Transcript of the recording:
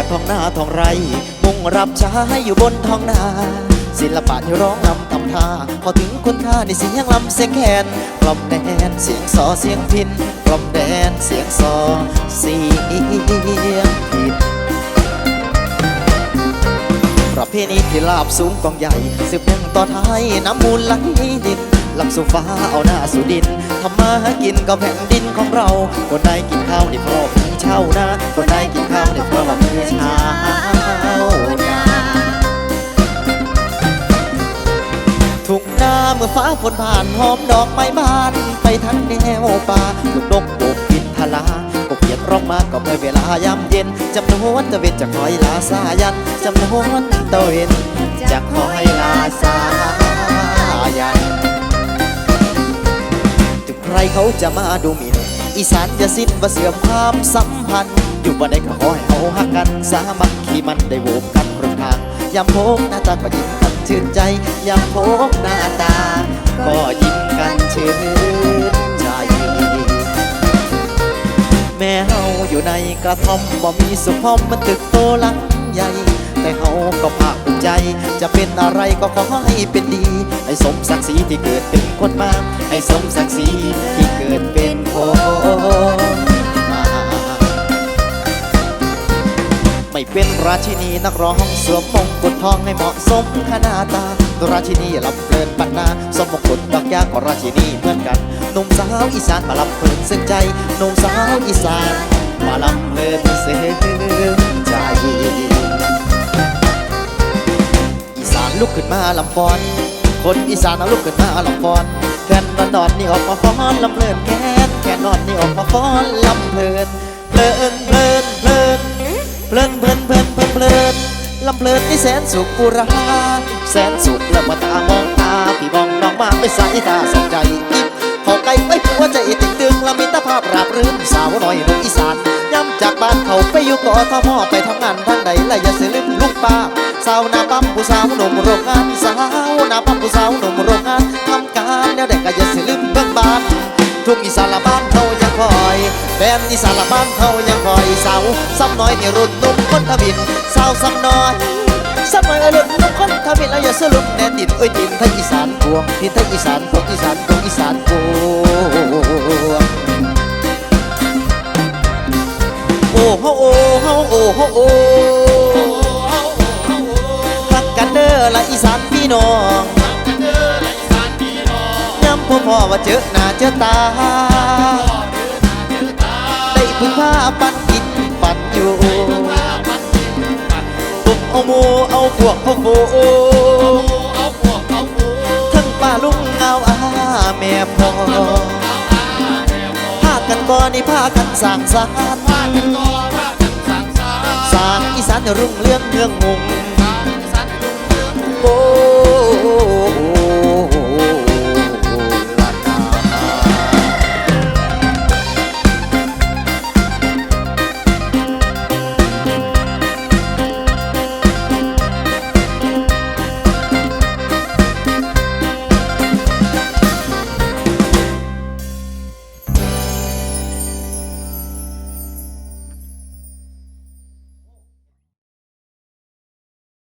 จากท้องนาท้องไร มุ่งรับใช้อยู่บนท้องนา ศิลปะที่ร้องนำทำท่า พอถึงคนท่าในเสียงลำเสียงแคนกล่อมแดนเสียงสอเสียงพินกล่อมแดนเสียงสอเสียงพินประเพณีที่ลาบสูงกองใหญ่สืบเนื่องต่อท้ายน้ำมูลไหลดินลำสู่ฟ้าเอาหน้าสู่ดินทำมาหากินกับแผ่นดินของเรา คนใดกินข้าวในพ่อพี่เช่านะคน เมื่อฟ้าฝนผ่านหอมดอกไม้บาน ไปทั้งแนวป่าลูกนกโบกบินทลากบเขียดร้องมาก็เมื่อเวลายามเย็นจำนวนตะเวนจะคอยลาสายันจำนวนตะเวนจะคอยลาสายันถึงใครเขาจะมาดูหมิ่นอีสานอย่าสิ้นว่าเสื่อมความสัมพันธ์ อยู่บ่ได้ก็ขอให้เขาหักกัน สามัคคีมันได้โวกกันร ยามโพกหน้าตาก็ยิ้มกันชื่นใจยามโพกหน้าตา ก็ยิ้มกันชื่นใจ แม่เฮาอยู่ในกระท่อมบ่มีสุขพอมมันตึกโตหลังใหญ่แต่เฮาก็ภาคภูมิใจ จะเป็นอะไรก็ขอให้เป็นดี ให้สมศักดิ์ศรีที่เกิดเป็นคนมาให้สมศักดิ์ศรีที่เกิดเป็นคน ไม่เป็นราชินีนักร้องสวมมงกุฎทองให้เหมาะสมขนาตา ราชินีลำเพลินปันนาสมมงกุฎดอกยาก็ราชินีเหมือนกันหนุ่มสาวอีสานมาลำเพลินซึ้งใจหนุ่มสาวอีสานมาลำเพลินซึ้งใจอีสานลุกขึ้นมาลำฟอน คนอีสานเอาลุกขึ้นมาลำฟอนแคนนอนนอนนี่ออกมาฟ้อนลำเพลินแค นที่แสนสุขปุราแสนสุขแล้วมาตามองตาพี่มองน้องมาไม่สายตาสนใจอิ่มเขาไกลไปหัวใจติดตึงละมิตรภาพราบรื่นสาวน้อยหนุ่มอีสานย้ำจากบ้านเขาไปอยู่กอทมไปทำงานทางใดและอย่าเสียลืมลูกป้าสาวนาปั๊มผู้สาวหนุ่มโรงงานสาวนาปั๊มผู้สาวหนุ่มโรงงานทำการแล้วเด็กก็อย่าสิลืมเบื้องบ้านทุกอีสานละบ้านเขายังคอยแฟนอีสานละบ้านเขายังคอยสาวซ้ำน้อยนี่รุ่นนุ่มคนทวินสาวซ้ำน้อย ซ้ำน้อรุ่นหนุ่มคนทวินแล้วอย่าสลุกแน่ติดเอ้ยตินไทยอีสานพวงทินไทยอีสานพวงอีสานพวงอีสานพวงโอ้โหโอ้โหโอ้โหโอ้รักกันเด้อละอีสานพี่น้องย้ำพ่อพ่อว่าเจอหน้าเจอตา ได้พึ่งพาปันกินปันอยู่ เอาหมูเอาพวกพ่อโฟทั้งป้าลุงเอาอาแม่พ่อพากันก่อนี่พากันสร้างสารค์สร้างอีสานรุ่งเรืองเมืองหงโอ้